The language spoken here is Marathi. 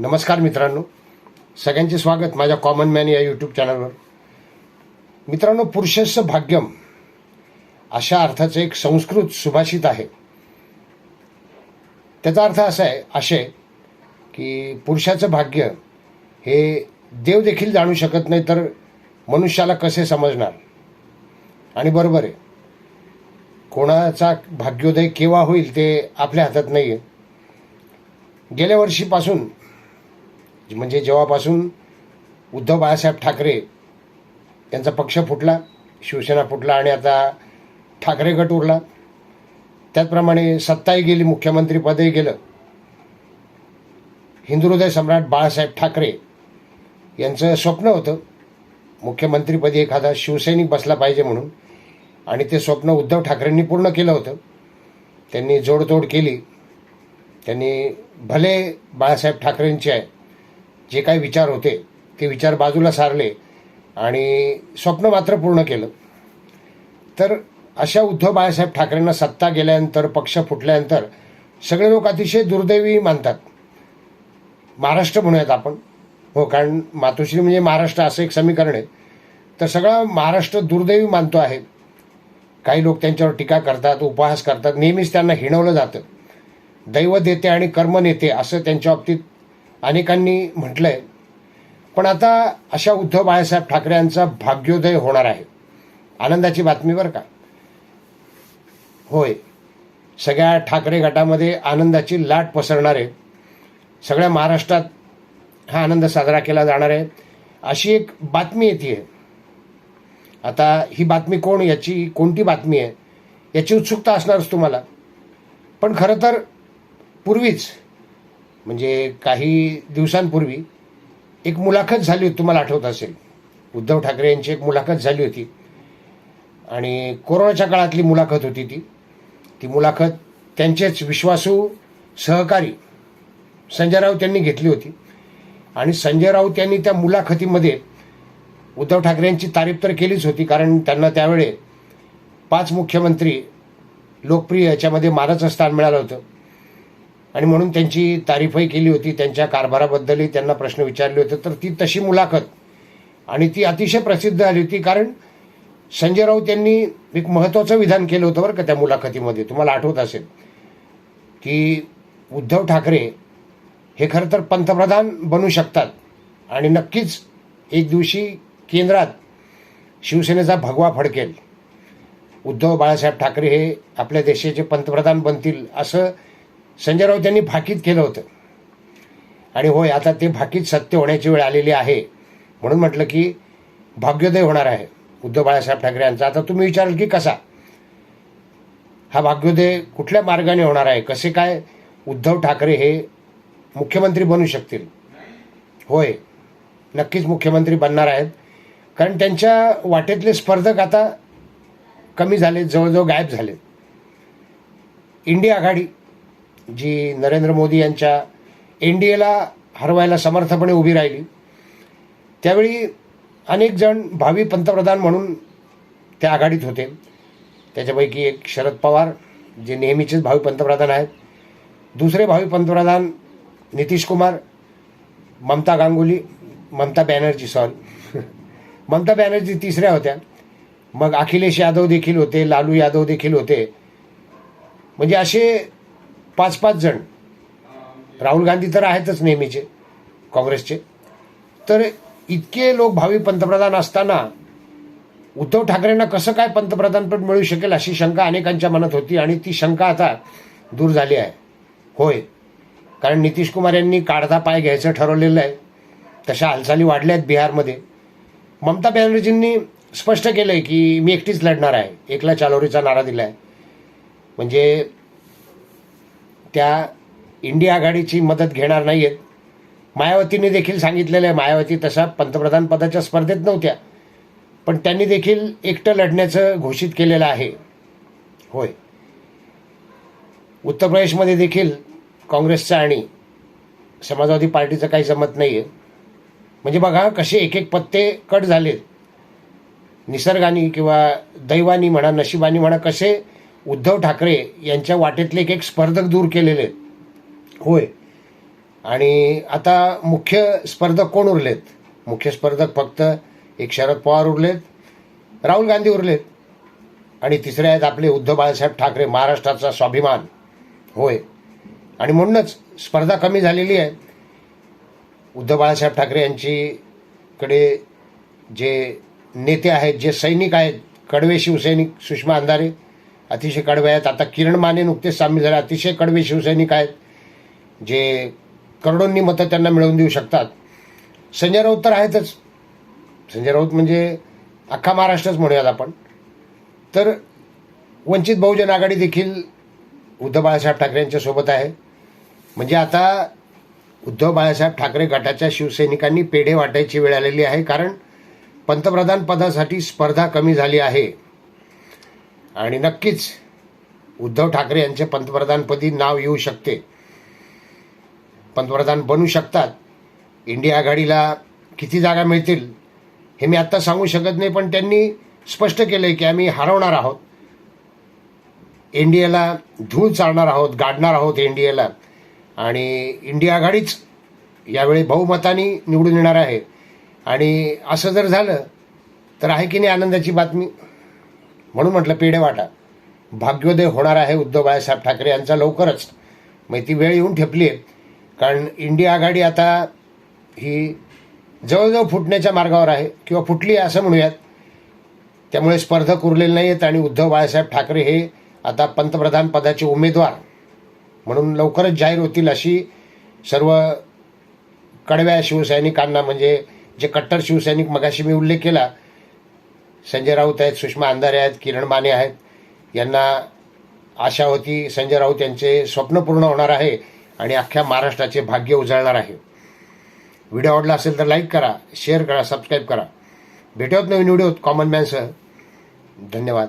नमस्कार मित्रांनो. सगळ्यांचे स्वागत माझ्या कॉमन मॅन या यूट्यूब चॅनलवर मित्रांनो पुरुषस्स भाग्यम अशा अर्थाचं एक संस्कृत सुभाषित आहे. त्याचा अर्थ असा आहे आशय की पुरुषाचं भाग्य हे देव देखील जाणू शकत नाही तर मनुष्याला कसे समजणार? आणि बरोबर आहे. कोणाचा भाग्योदय केव्हा होईल ते आपल्या हातात नाही आहे गेल्या वर्षीपासून म्हणजे जेव्हापासून उद्धव बाळासाहेब ठाकरे त्यांचा पक्ष फुटला शिवसेना फुटला आणि आता ठाकरे गट उरला त्याचप्रमाणे सत्ताही गेली मुख्यमंत्रीपदही गेलं. हिंदुहृदय सम्राट बाळासाहेब ठाकरे यांचं स्वप्न होतं मुख्यमंत्रीपदी एखादा शिवसैनिक बसला पाहिजे म्हणून आणि ते स्वप्न उद्धव ठाकरेंनी पूर्ण केलं होतं. त्यांनी जोडतोड केली. त्यांनी भले बाळासाहेब ठाकरेंची आहे जे काही विचार होते ते विचार बाजूला सारले आणि स्वप्न मात्र पूर्ण केलं. तर अशा उद्धव बाळासाहेब ठाकरेंना सत्ता गेल्यानंतर पक्ष फुटल्यानंतर सगळे लोक अतिशय दुर्दैवी मानतात. महाराष्ट्र म्हणूयात आपण. हो कारण मातोश्री म्हणजे महाराष्ट्र असं एक समीकरण आहे. तर सगळा महाराष्ट्र दुर्दैवी मानतो आहे. काही लोक त्यांच्यावर टीका करतात उपहास करतात. नेहमीच त्यांना हिणवलं जातं. दैव देते आणि कर्म नेते असं त्यांच्या बाबतीत अनेकांनी म्हटलंय पण आता अशा उद्धव बाळासाहेब ठाकरे यांचा भाग्योदय होणार आहे. आनंदाची बातमी बरं का? होय. सगळ्या ठाकरे गटामध्ये आनंदाची लाट पसरणार आहे. सगळ्या महाराष्ट्रात हा आनंद साजरा केला जाणार आहे. अशी एक बातमी येते. आता ही बातमी कोण याची कोणती बातमी आहे याची उत्सुकता असणारच तुम्हाला. पण खरं तर पूर्वीच म्हणजे काही दिवसांपूर्वी एक मुलाखत झाली होती तुम्हाला आठवत असेल. उद्धव ठाकरे यांची एक मुलाखत झाली होती. आणि कोरोनाच्या काळातली मुलाखत होती ती. ती मुलाखत त्यांचेच विश्वासू सहकारी संजय राऊत यांनी घेतली होती. आणि संजय राऊत यांनी त्या मुलाखतीमध्ये उद्धव ठाकरे यांची तारीफ तर केलीच होती कारण त्यांना त्यावेळे पाच मुख्यमंत्री लोकप्रिय याच्यामध्ये मानाचं स्थान मिळालं होतं. आणि म्हणून त्यांची तारीफही केली होती त्यांच्या कारभाराबद्दलही त्यांना प्रश्न विचारले होते. तर ती तशी मुलाखत. आणि ती अतिशय प्रसिद्ध झाली होती कारण संजय राऊत यांनी एक महत्त्वाचं विधान केलं होतं बरं का त्या मुलाखतीमध्ये. तुम्हाला आठवत असेल की उद्धव ठाकरे हे खरं तर पंतप्रधान बनू शकतात आणि नक्कीच एक दिवशी केंद्रात शिवसेनेचा भगवा फडकेल. उद्धव बाळासाहेब ठाकरे हे आपल्या देशाचे पंतप्रधान बनतील असं संजय राऊत यांनी भाकीत केलं होतं. आणि होय आता ते भाकीत सत्य होण्याची वेळ आलेली आहे. म्हणून म्हटलं की भाग्योदय होणार आहे. उद्धव बाळासाहेब ठाकरे यांचा. आता तुम्ही विचाराल की कसा? हा भाग्योदय कुठल्या मार्गाने होणार आहे? कसे काय उद्धव ठाकरे हे मुख्यमंत्री बनू शकतील? होय नक्कीच मुख्यमंत्री बनणार आहेत. कारण त्यांच्या वाटेतले स्पर्धक आता कमी झाले जवळजवळ गायब झाले. इंडिया आघाडी जी नरेंद्र मोदी यांच्या एन डी एला हरवायला समर्थपणे उभी राहिली. त्यावेळी अनेक जण भावी पंतप्रधान म्हणून त्या आघाडीत होते. त्याच्यापैकी एक शरद पवार जे नेहमीचेच भावी पंतप्रधान आहेत. दुसरे भावी पंतप्रधान नितीश कुमार ममता गांगुली ममता बॅनर्जी सॉरी. ममता बॅनर्जी तिसऱ्या होत्या. मग अखिलेश यादव देखील होते लालू यादव देखील होते. म्हणजे असे पाच पाच जण. राहुल गांधी तर आहेतच नेहमीचे काँग्रेसचे. तर इतके लोक भावी पंतप्रधान असताना उद्धव ठाकरेंना कसं काय पंतप्रधानपद मिळू शकेल अशी शंका अनेकांच्या मनात होती आणि ती शंका आता दूर झाली आहे. होय. कारण नितीश कुमार यांनी काढता पाय घ्यायचं ठरवलेलं आहे. तशा हालचाली वाढल्या आहेत बिहारमध्ये. ममता बॅनर्जींनी स्पष्ट केलं आहे की मी एकटीच लढणार आहे. एकला चालोरीचा नारा दिला आहे म्हणजे त्या इंडिया आघाडीची मदत घेणार नाही आहेत मायावतीने देखील सांगितलेलं आहे. मायावती तशा पंतप्रधान पदाच्या स्पर्धेत नव्हत्या. पण त्यांनी देखील एकटं लढण्याचं घोषित केलेलं आहे. होय. उत्तर प्रदेशमध्ये देखील काँग्रेसचं आणि समाजवादी पार्टीचं काही जमत नाही आहे म्हणजे बघा कसे एक एक पत्ते कट झालेत. निसर्गाने किंवा दैवानी म्हणा नशिबानी म्हणा कसे उद्धव ठाकरे यांच्या वाटेतले एक एक स्पर्धक दूर केलेले. आहेत होय. आणि आता मुख्य स्पर्धक कोण उरलेत? मुख्य स्पर्धक फक्त एक शरद पवार उरलेत. राहुल गांधी उरलेत. आणि तिसरे आहेत आपले उद्धव बाळासाहेब ठाकरे महाराष्ट्राचा स्वाभिमान. होय. आणि म्हणूनच स्पर्धा कमी झालेली आहे. उद्धव बाळासाहेब ठाकरे यांचीकडे जे नेते आहेत जे सैनिक आहेत कडवे शिवसैनिक सुषमा अंधारे अतिशय कडवे आहेत. आता किरण माने नुकतेच सामील झाले. अतिशय कडवे शिवसैनिक आहेत जे करोडोंनी मतं त्यांना मिळवून देऊ शकतात. संजय राऊत तर आहेतच. संजय राऊत म्हणजे अख्खा महाराष्ट्रच म्हणूयात आपण. तर वंचित बहुजन आघाडी देखील उद्धव बाळासाहेब ठाकरे यांच्यासोबत आहे. म्हणजे आता उद्धव बाळासाहेब ठाकरे गटाच्या शिवसैनिकांनी पेढे वाटायची वेळ आलेली आहे. कारण पंतप्रधान पदासाठी स्पर्धा कमी झाली आहे. आणि नक्कीच उद्धव ठाकरे यांचे पंतप्रधानपदी नाव येऊ शकते. पंतप्रधान बनू शकतात. इंडिया आघाडीला किती जागा मिळतील हे मी आत्ता सांगू शकत नाही पण त्यांनी स्पष्ट केलंय की आम्ही हरवणार आहोत. एनडीएला धूळ चालणार आहोत गाडणार आहोत एनडीएला. आणि इंडिया आघाडीच यावेळी बहुमताने निवडून येणार आहे. आणि असं जर झालं तर आहे की नाही आनंदाची बातमी? म्हणून म्हटलं पिढे वाटा. भाग्योदय होणार आहे उद्धव बाळासाहेब ठाकरे यांचा लवकरच. मग ती वेळ येऊन ठेपली आहे. कारण इंडिया आघाडी आता ही जवळजवळ फुटण्याच्या मार्गावर आहे किंवा फुटली आहे असं म्हणूयात. त्यामुळे स्पर्धक उरलेले नाही आहेत आणि उद्धव बाळासाहेब ठाकरे हे आता पंतप्रधान पदाचे उमेदवार म्हणून लवकरच जाहीर होतील अशी सर्व कडव्या शिवसैनिकांना म्हणजे जे कट्टर शिवसैनिक मगाशी मी उल्लेख केला संजय राऊत आहेत सुषमा अंधारे आहेत किरण माने आहेत. यांना आशा होती संजय राऊत यांचे स्वप्न पूर्ण होणार आहे आणि अख्ख्या महाराष्ट्राचे भाग्य उजळणार आहे. व्हिडिओ आवडला असेल तर लाईक करा शेअर करा सबस्क्राईब करा. भेटवत नवीन व्हिडिओत कॉमन मॅनसह. धन्यवाद.